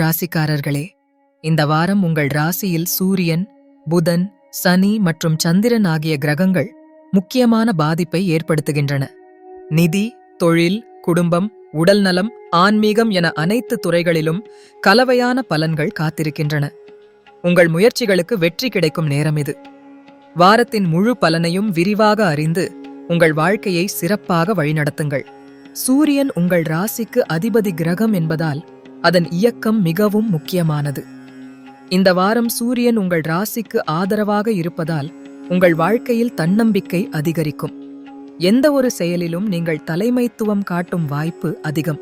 ராசிக்காரர்களே இந்த வாரம் உங்கள் ராசியில் சூரியன் புதன் சனி மற்றும் சந்திரன் ஆகிய கிரகங்கள் முக்கியமான பாதிப்பை ஏற்படுத்துகின்றன. நிதி தொழில் குடும்பம் உடல்நலம் ஆன்மீகம் என அனைத்து துறைகளிலும் கலவையான பலன்கள் காத்திருக்கின்றன. உங்கள் முயற்சிகளுக்கு வெற்றி கிடைக்கும் நேரம் இது. வாரத்தின் முழு பலனையும் விரிவாக அறிந்து உங்கள் வாழ்க்கையை சிறப்பாக வழிநடத்துங்கள். சூரியன் உங்கள் ராசிக்கு அதிபதி கிரகம் என்பதால் அதன் இயக்கம் மிகவும் முக்கியமானது. இந்த வாரம் சூரியன் உங்கள் ராசிக்கு ஆதரவாக இருப்பதால் உங்கள் வாழ்க்கையில் தன்னம்பிக்கை அதிகரிக்கும். எந்த ஒரு செயலிலும் நீங்கள் தலைமைத்துவம் காட்டும் வாய்ப்பு அதிகம்.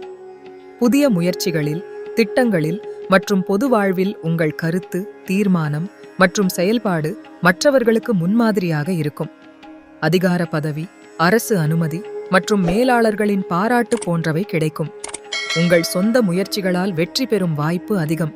புதிய முயற்சிகளில் திட்டங்களில் மற்றும் பொது வாழ்வில் உங்கள் கருத்து தீர்மானம் மற்றும் செயல்பாடு மற்றவர்களுக்கு முன்மாதிரியாக இருக்கும். அதிகார பதவி அரசு அனுமதி மற்றும் மேலாளர்களின் பாராட்டு போன்றவை கிடைக்கும். உங்கள் சொந்த முயற்சிகளால் வெற்றி பெறும் வாய்ப்பு அதிகம்.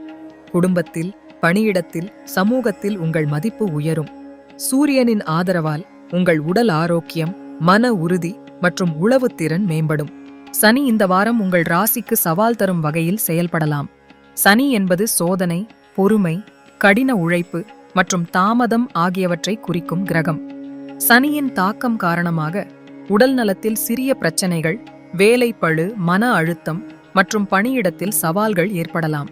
குடும்பத்தில் பணியிடத்தில் சமூகத்தில் உங்கள் மதிப்பு உயரும். சூரியனின் ஆதரவால் உங்கள் உடல் ஆரோக்கியம் மன உறுதி மற்றும் உளவு திறன் மேம்படும். சனி இந்த வாரம் உங்கள் ராசிக்கு சவால் தரும் வகையில் செயல்படலாம். சனி என்பது சோதனை பொறுமை கடின உழைப்பு மற்றும் தாமதம் ஆகியவற்றை குறிக்கும் கிரகம். சனியின் தாக்கம் காரணமாக உடல் நலத்தில் சிறிய பிரச்சனைகள் வேலைப்பழு மன அழுத்தம் மற்றும் பணியிடத்தில் சவால்கள் ஏற்படலாம்.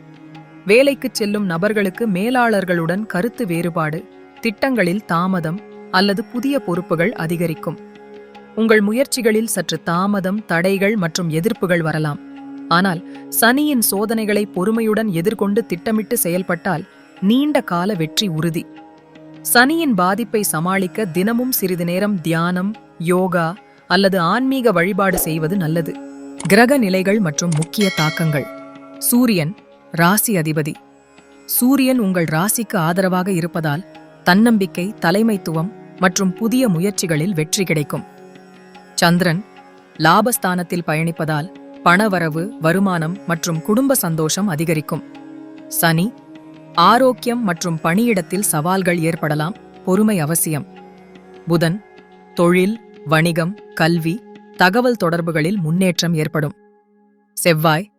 வேலைக்குச் செல்லும் நபர்களுக்கு மேலாளர்களுடன் கருத்து வேறுபாடு திட்டங்களில் தாமதம் அல்லது புதிய பொறுப்புகள் அதிகரிக்கும். உங்கள் முயற்சிகளில் சற்று தாமதம் தடைகள் மற்றும் எதிர்ப்புகள் வரலாம். ஆனால் சனியின் சோதனைகளை பொறுமையுடன் எதிர்கொண்டு திட்டமிட்டு செயல்பட்டால் நீண்ட கால வெற்றி உறுதி. சனியின் பாதிப்பை சமாளிக்க தினமும் சிறிது நேரம் தியானம் யோகா அல்லது ஆன்மீக வழிபாடு செய்வது நல்லது. கிரக நிலைகள் மற்றும் முக்கிய தாக்கங்கள். சூரியன் ராசி அதிபதி. சூரியன் உங்கள் ராசிக்கு ஆதரவாக இருப்பதால் தன்னம்பிக்கை தலைமைத்துவம் மற்றும் புதிய முயற்சிகளில் வெற்றி கிடைக்கும். சந்திரன் லாபஸ்தானத்தில் பயணிப்பதால் பணவரவு வருமானம் மற்றும் குடும்ப சந்தோஷம் அதிகரிக்கும். சனி ஆரோக்கியம் மற்றும் பணியிடத்தில் சவால்கள் ஏற்படலாம் பொறுமை அவசியம். புதன் தொழில் வணிகம் கல்வி தகவல் தொடர்புகளில் முன்னேற்றம் ஏற்படும். செவ்வாய்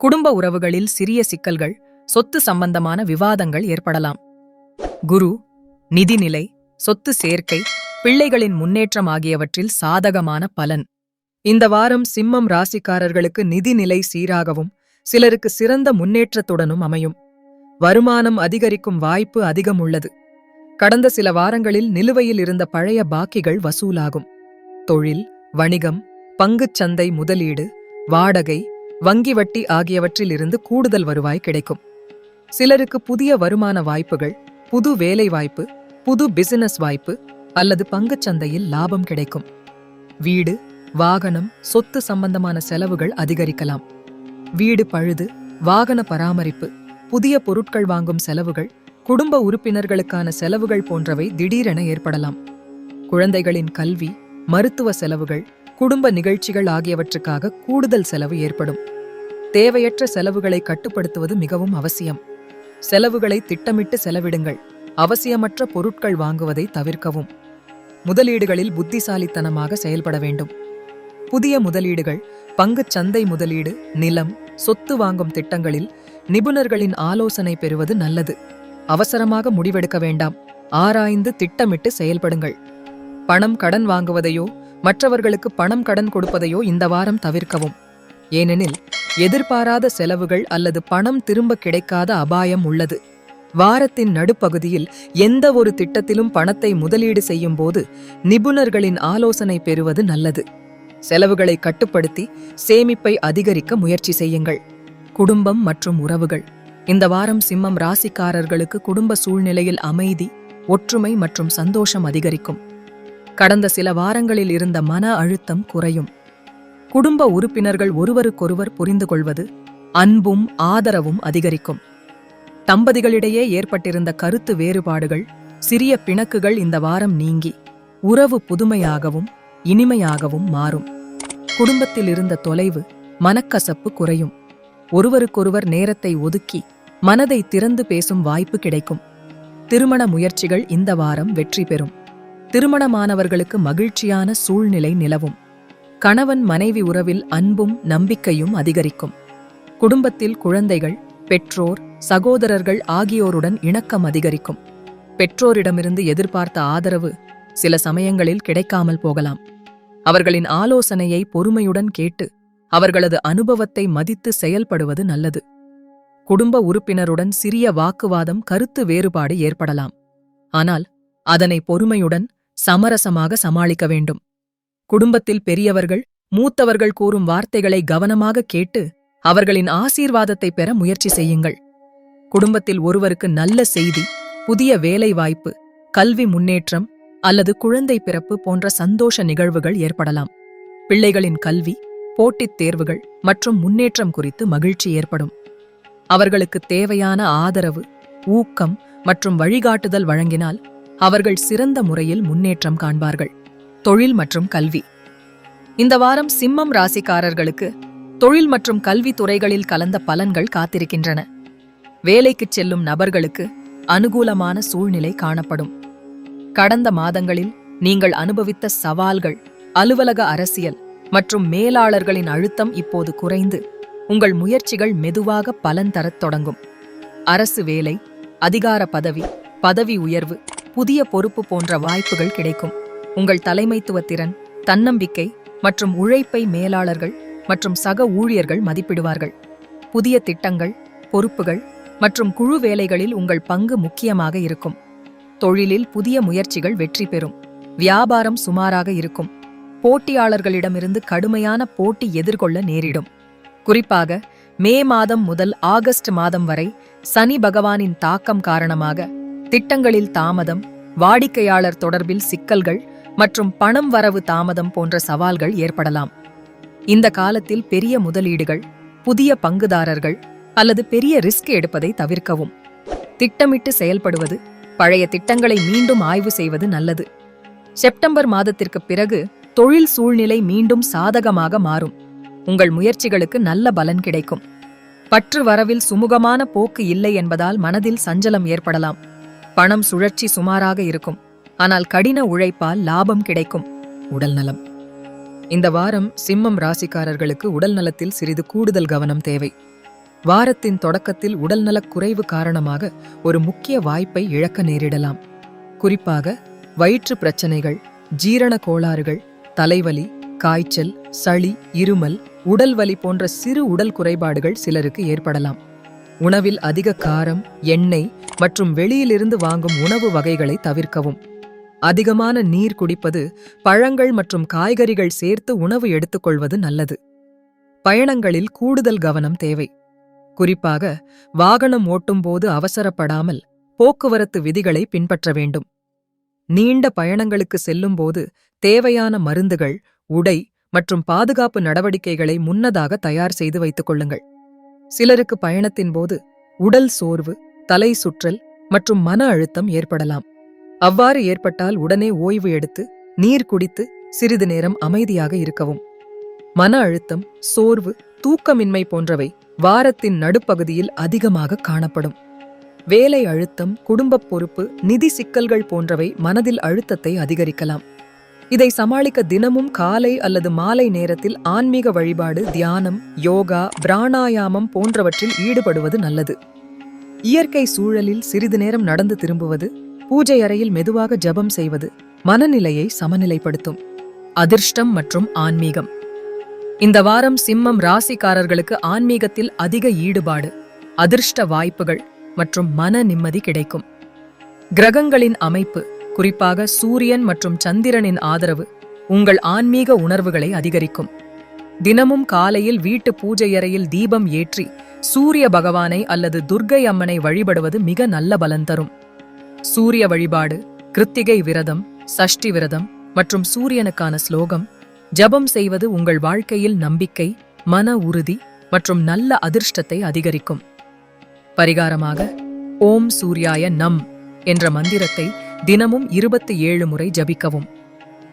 குடும்ப உறவுகளில் சிறிய சிக்கல்கள் சொத்து சம்பந்தமான விவாதங்கள் ஏற்படலாம். குரு நிதிநிலை சொத்து சேர்க்கை பிள்ளைகளின் முன்னேற்றம் ஆகியவற்றில் சாதகமான பலன். இந்த வாரம் சிம்மம் ராசிக்காரர்களுக்கு நிதிநிலை சீராகவும் சிலருக்கு சிறந்த முன்னேற்றத்துடனும் அமையும். வருமானம் அதிகரிக்கும் வாய்ப்பு அதிகம் உள்ளது கடந்த சில வாரங்களில் நிலுவையில் இருந்த பழைய பாக்கிகள் வசூலாகும். தொழில் வணிகம் பங்குச் சந்தை முதலீடு வாடகை வங்கி வட்டி ஆகியவற்றிலிருந்து கூடுதல் வருவாய் கிடைக்கும். சிலருக்கு புதிய வருமான வாய்ப்புகள் புது வேலை வாய்ப்பு புது பிசினஸ் வாய்ப்பு அல்லது பங்குச் சந்தையில் லாபம் கிடைக்கும். வீடு வாகனம் சொத்து சம்பந்தமான செலவுகள் அதிகரிக்கலாம். வீடு பழுது வாகன பராமரிப்பு புதிய பொருட்கள் வாங்கும் செலவுகள் குடும்ப உறுப்பினர்களுக்கான செலவுகள் போன்றவை திடீரென ஏற்படலாம். குழந்தைகளின் கல்வி மருத்துவ செலவுகள் குடும்ப நிகழ்ச்சிகள் ஆகியவற்றுக்காக கூடுதல் செலவு ஏற்படும். தேவையற்ற செலவுகளை கட்டுப்படுத்துவது மிகவும் அவசியம். செலவுகளை திட்டமிட்டு செலவிடுங்கள். அவசியமற்ற பொருட்கள் வாங்குவதை தவிர்க்கவும். முதலீடுகளில் புத்திசாலித்தனமாக செயல்பட வேண்டும். புதிய முதலீடுகள் பங்குச் சந்தை முதலீடு நிலம் சொத்து வாங்கும் திட்டங்களில் நிபுணர்களின் ஆலோசனை பெறுவது நல்லது. அவசரமாக முடிவெடுக்க வேண்டாம். ஆராய்ந்து திட்டமிட்டு செயல்படுங்கள். பணம் கடன் வாங்குவதையோ மற்றவர்களுக்கு பணம் கடன் கொடுப்பதையோ இந்த வாரம் தவிர்க்கவும். ஏனெனில் எதிர்பாராத செலவுகள் அல்லது பணம் திரும்ப கிடைக்காத அபாயம் உள்ளது. வாரத்தின் நடுப்பகுதியில் எந்த ஒரு திட்டத்திலும் பணத்தை முதலீடு செய்யும் போது நிபுணர்களின் ஆலோசனை பெறுவது நல்லது. செலவுகளை கட்டுப்படுத்தி சேமிப்பை அதிகரிக்க முயற்சி செய்யுங்கள். குடும்பம் மற்றும் உறவுகள். இந்த வாரம் சிம்மம் ராசிக்காரர்களுக்கு குடும்ப சூழ்நிலையில் அமைதி ஒற்றுமை மற்றும் சந்தோஷம் அதிகரிக்கும். கடந்த சில வாரங்களில் இருந்த மன அழுத்தம் குறையும். குடும்ப உறுப்பினர்கள் ஒருவருக்கொருவர் புரிந்து கொள்வது அன்பும் ஆதரவும் அதிகரிக்கும். தம்பதிகளிடையே ஏற்பட்டிருந்த கருத்து வேறுபாடுகள் சிறிய பிணக்குகள் இந்த வாரம் நீங்கி உறவு புதுமையாகவும் இனிமையாகவும் மாறும். குடும்பத்தில் இருந்த தொலைவு மனக்கசப்பு குறையும். ஒருவருக்கொருவர் நேரத்தை ஒதுக்கி மனதை திறந்து பேசும் வாய்ப்பு கிடைக்கும். திருமண முயற்சிகள் இந்த வாரம் வெற்றி பெறும். திருமணமானவர்களுக்கு மகிழ்ச்சியான சூழ்நிலை நிலவும். கணவன் மனைவி உறவில் அன்பும் நம்பிக்கையும் அதிகரிக்கும். குடும்பத்தில் குழந்தைகள் பெற்றோர் சகோதரர்கள் ஆகியோருடன் இணக்கம் அதிகரிக்கும். பெற்றோரிடமிருந்து எதிர்பார்த்த ஆதரவு சில சமயங்களில் கிடைக்காமல் போகலாம். அவர்களின் ஆலோசனையை பொறுமையுடன் கேட்டு அவர்களது அனுபவத்தை மதித்து செயல்படுவது நல்லது. குடும்ப உறுப்பினருடன் சிறிய வாக்குவாதம் கருத்து வேறுபாடு ஏற்படலாம். ஆனால் அதனை பொறுமையுடன் சமரசமாக சமாளிக்க வேண்டும். குடும்பத்தில் பெரியவர்கள் மூத்தவர்கள் கூறும் வார்த்தைகளை கவனமாக கேட்டு அவர்களின் ஆசீர்வாதத்தை பெற முயற்சி செய்யுங்கள். குடும்பத்தில் ஒருவருக்கு நல்ல செய்தி புதிய வேலை வாய்ப்பு கல்வி முன்னேற்றம் அல்லது குழந்தை பிறப்பு போன்ற சந்தோஷ நிகழ்வுகள் ஏற்படலாம். பிள்ளைகளின் கல்வி போட்டித் தேர்வுகள் மற்றும் முன்னேற்றம் குறித்து மகிழ்ச்சி ஏற்படும். அவர்களுக்கு தேவையான ஆதரவு ஊக்கம் மற்றும் வழிகாட்டுதல் வழங்கினால் அவர்கள் சிறந்த முறையில் முன்னேற்றம் காண்பார்கள். தொழில் மற்றும் கல்வி. இந்த வாரம் சிம்மம் ராசிக்காரர்களுக்கு தொழில் மற்றும் கல்வி துறைகளில் கலந்த பலன்கள் காத்திருக்கின்றன. வேலைக்குச் செல்லும் நபர்களுக்கு அனுகூலமான சூழ்நிலை காணப்படும். கடந்த மாதங்களில் நீங்கள் அனுபவித்த சவால்கள் அலுவலக அரசியல் மற்றும் மேலாளர்களின் அழுத்தம் இப்போது குறைந்து உங்கள் முயற்சிகள் மெதுவாக பலன் தரத் தொடங்கும். அரசு வேலை அதிகார பதவி பதவி உயர்வு புதிய பொறுப்பு போன்ற வாய்ப்புகள் கிடைக்கும். உங்கள் தலைமைத்துவ திறன் தன்னம்பிக்கை மற்றும் உழைப்பை மேலாளர்கள் மற்றும் சக ஊழியர்கள் மதிப்பிடுவார்கள். புதிய திட்டங்கள் பொறுப்புகள் மற்றும் குழு வேலைகளில் உங்கள் பங்கு முக்கியமாக இருக்கும். தொழிலில் புதிய முயற்சிகள் வெற்றி பெறும். வியாபாரம் சுமாராக இருக்கும். போட்டியாளர்களிடமிருந்து கடுமையான போட்டி எதிர்கொள்ள நேரிடும். குறிப்பாக மே மாதம் முதல் ஆகஸ்ட் மாதம் வரை சனி பகவானின் தாக்கம் காரணமாக திட்டங்களில் தாமதம் வாடிக்கையாளர் தொடர்பில் சிக்கல்கள் மற்றும் பணம் வரவு தாமதம் போன்ற சவால்கள் ஏற்படலாம். இந்த காலத்தில் பெரிய முதலீடுகள் புதிய பங்குதாரர்கள் அல்லது பெரிய ரிஸ்க் எடுப்பதை தவிர்க்கவும். திட்டமிட்டு செயல்படுவது பழைய திட்டங்களை மீண்டும் ஆய்வு செய்வது நல்லது. செப்டம்பர் மாதத்திற்கு பிறகு தொழில் சூழ்நிலை மீண்டும் சாதகமாக மாறும். உங்கள் முயற்சிகளுக்கு நல்ல பலன் கிடைக்கும். பற்று வரவில் சுமூகமான போக்கு இல்லை என்பதால் மனதில் சஞ்சலம் ஏற்படலாம். பணம் சுழற்சி சுமாராக இருக்கும். ஆனால் கடின உழைப்பால் லாபம் கிடைக்கும். உடல் நலம். இந்த வாரம் சிம்மம் ராசிக்காரர்களுக்கு உடல் நலத்தில் சிறிது கூடுதல் கவனம் தேவை. வாரத்தின் தொடக்கத்தில் உடல்நலக் குறைவு காரணமாக ஒரு முக்கிய வாய்ப்பை இழக்க நேரிடலாம். குறிப்பாக வயிற்று பிரச்சனைகள் ஜீரண கோளாறுகள் தலைவலி காய்ச்சல் சளி இருமல் உடல் வலி போன்ற சிறு உடல் குறைபாடுகள் சிலருக்கு ஏற்படலாம். உணவில் அதிக காரம் எண்ணெய் மற்றும் வெளியிலிருந்து வாங்கும் உணவு வகைகளை தவிர்க்கவும். அதிகமான நீர் குடிப்பது பழங்கள் மற்றும் காய்கறிகள் சேர்த்து உணவு எடுத்துக்கொள்வது நல்லது. பயணங்களில் கூடுதல் கவனம் தேவை. குறிப்பாக வாகனம் ஓட்டும்போது அவசரப்படாமல் போக்குவரத்து விதிகளை பின்பற்ற வேண்டும். நீண்ட பயணங்களுக்கு செல்லும்போது தேவையான மருந்துகள் உடை மற்றும் பாதுகாப்பு நடவடிக்கைகளை முன்னதாக தயார் செய்து வைத்துக் கொள்ளுங்கள். சிலருக்கு பயணத்தின் போது உடல் சோர்வு தலை சுற்றல் மற்றும் மன அழுத்தம் ஏற்படலாம். அவ்வாறு ஏற்பட்டால் உடனே ஓய்வு எடுத்து நீர் குடித்து சிறிது நேரம் அமைதியாக இருக்கவும். மன அழுத்தம் சோர்வு தூக்கமின்மை போன்றவை வாரத்தின் நடுப்பகுதியில் அதிகமாக காணப்படும். வேலை அழுத்தம் குடும்பப் பொறுப்பு நிதி சிக்கல்கள் போன்றவை மனதில் அழுத்தத்தை அதிகரிக்கலாம். இதை சமாளிக்க தினமும் காலை அல்லது மாலை நேரத்தில் ஆன்மீக வழிபாடு தியானம் யோகா பிராணாயாமம் போன்றவற்றில் ஈடுபடுவது நல்லது. இயற்கை சூழலில் சிறிது நேரம் நடந்து திரும்புவது பூஜை அறையில் மெதுவாக ஜெபம் செய்வது மனநிலையை சமநிலைப்படுத்தும். அதிர்ஷ்டம் மற்றும் ஆன்மீகம். இந்த வாரம் சிம்மம் ராசிக்காரர்களுக்கு ஆன்மீகத்தில் அதிக ஈடுபாடு அதிர்ஷ்ட வாய்ப்புகள் மற்றும் மன நிம்மதி கிடைக்கும். கிரகங்களின் அமைப்பு குறிப்பாக சூரியன் மற்றும் சந்திரனின் ஆதரவு உங்கள் ஆன்மீக உணர்வுகளை அதிகரிக்கும். தினமும் காலையில் வீட்டு பூஜையறையில் தீபம் ஏற்றி சூரிய பகவானை அல்லது துர்க்கை அம்மனை வழிபடுவது மிக நல்ல பலன் தரும். சூரிய வழிபாடு கிருத்திகை விரதம் சஷ்டி விரதம் மற்றும் சூரியனுக்கான ஸ்லோகம் ஜபம் செய்வது உங்கள் வாழ்க்கையில் நம்பிக்கை மன உறுதி மற்றும் நல்ல அதிர்ஷ்டத்தை அதிகரிக்கும். பரிகாரமாக ஓம் சூர்யாய நம் என்ற மந்திரத்தை தினமும் இருபத்தி ஏழு முறை ஜபிக்கவும்.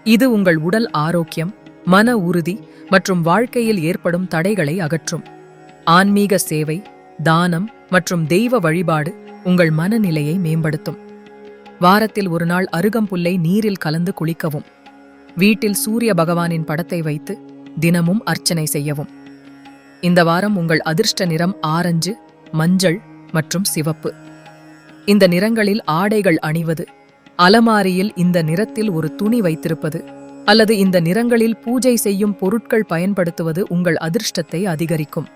இது உங்கள் உடல் ஆரோக்கியம் மன உறுதி மற்றும் வாழ்க்கையில் ஏற்படும் தடைகளை அகற்றும். ஆன்மீக சேவை தானம் மற்றும் தெய்வ வழிபாடு உங்கள் மனநிலையை மேம்படுத்தும். வாரத்தில் ஒரு நாள் அருகம்புல்லை நீரில் கலந்து குளிக்கவும். வீட்டில் சூரிய பகவானின் படத்தை வைத்து தினமும் அர்ச்சனை செய்யவும். இந்த வாரம் உங்கள் அதிர்ஷ்ட நிறம் ஆரஞ்சு மஞ்சள் மற்றும் சிவப்பு. இந்த நிறங்களில் ஆடைகள் அணிவது அலமாரியில் இந்த நிறத்தில் ஒரு துணி வைத்திருப்பது அல்லது இந்த நிறங்களில் பூஜை செய்யும் பொருட்கள் பயன்படுத்துவது உங்கள் அதிர்ஷ்டத்தை அதிகரிக்கும்.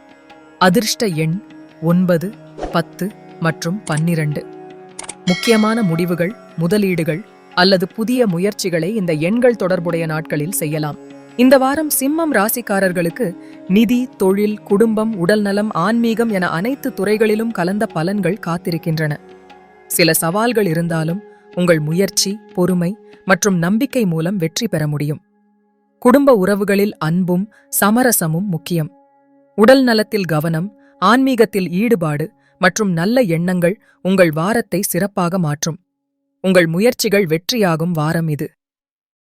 அதிர்ஷ்ட எண் ஒன்பது பத்து மற்றும் பன்னிரண்டு. முக்கியமான முடிவுகள் முதலீடுகள் அல்லது புதிய முயற்சிகளை இந்த எண்கள் தொடர்புடைய நாட்களில் செய்யலாம். இந்த வாரம் சிம்மம் ராசிக்காரர்களுக்கு நிதி தொழில் குடும்பம் உடல்நலம் ஆன்மீகம் என அனைத்து துறைகளிலும் கலந்த பலன்கள் காத்திருக்கின்றன. சில சவால்கள் இருந்தாலும் உங்கள் முயற்சி பொறுமை மற்றும் நம்பிக்கை மூலம் வெற்றி பெற முடியும். குடும்ப உறவுகளில் அன்பும் சமரசமும் முக்கியம். உடல் நலத்தில் கவனம் ஆன்மீகத்தில் ஈடுபாடு மற்றும் நல்ல எண்ணங்கள் உங்கள் வாரத்தை சிறப்பாக மாற்றும். உங்கள் முயற்சிகள் வெற்றியாகும் வாரம் இது.